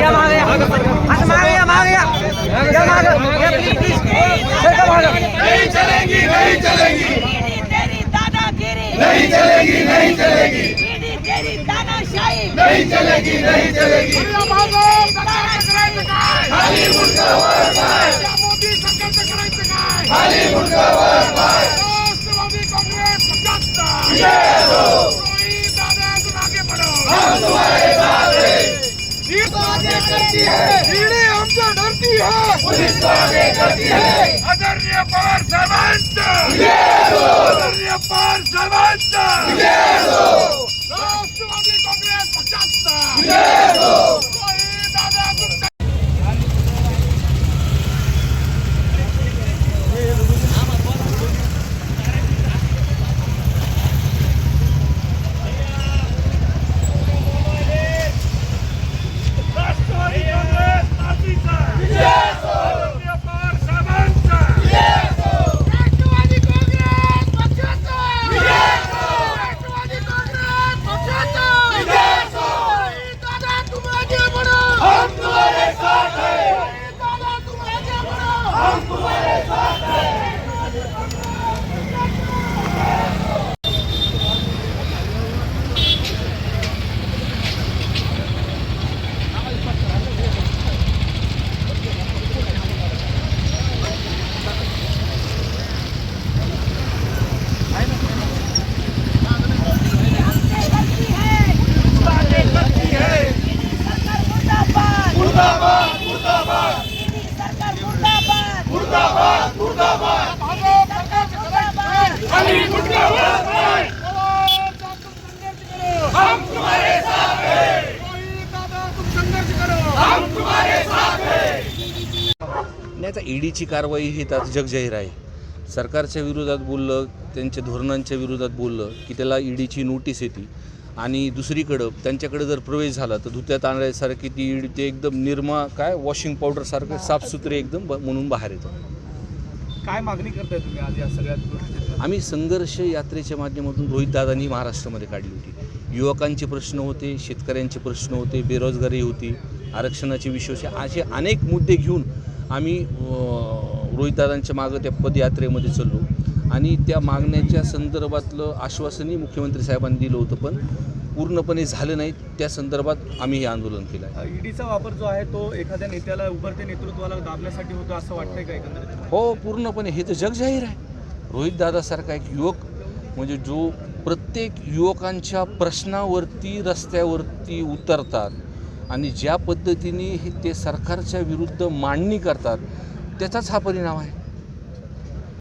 या मागे या. असं मागे या मागे या. या मागे. या प्लीज प्लीज सरका मागे. नहीं चलेगी नहीं चलेगी। तेरी दादागिरी नहीं चलेगी नहीं चलेगी। तेरी तेरी तानाशाही नहीं चलेगी नहीं चलेगी। खाली आगे करती है। भीड़े हमसे डरती है। पुलिस आगे करती आता ईडीची कारवाई ही त्यात जगजाहीर आहे. सरकारच्या विरोधात बोललं त्यांच्या धोरणांच्या विरोधात बोललं की त्याला ईडीची नोटीस येते. आणि दुसरीकडं त्यांच्याकडे जर प्रवेश झाला तर धुत्यात आणण्यासारखी ती ईडी ते एकदम निर्मा काय वॉशिंग पावडरसारखं साफसुथरे एकदम म्हणून बाहेर येतं. काय मागणी करताय तुम्ही आज या सगळ्या गोष्टीत आम्ही संघर्ष यात्रेच्या माध्यमातून रोहितदादांनी महाराष्ट्रामध्ये काढली होती. युवकांचे प्रश्न होते शेतकऱ्यांचे प्रश्न होते बेरोजगारी होती आरक्षणाचे विषय असे अनेक मुद्दे घेऊन आम्ही रोहितदादांच्या मागं त्या पदयात्रेमध्ये चाललो. आणि त्या मागण्याच्या संदर्भातलं आश्वासनही मुख्यमंत्री साहेबांनी दिलं होतं पण पूर्णपणे झालं नाही. त्या संदर्भात आम्ही हे आंदोलन केलं आहे. ईडीचा वापर जो आहे तो एखाद्या नेत्याला उभरते नेतृत्वाला दाबण्यासाठी होतो असं वाटतंय का एकंदरीत? हो पूर्णपणे. हे तर जग जाहीर आहे. रोहितदादासारखा एक युवक म्हणजे जो प्रत्येक युवकांच्या प्रश्नावरती रस्त्यावरती उतरतात आणि ज्या पद्धतीने हे ते सरकारच्या विरुद्ध मांडणी करतात त्याचाच हा परिणाम आहे.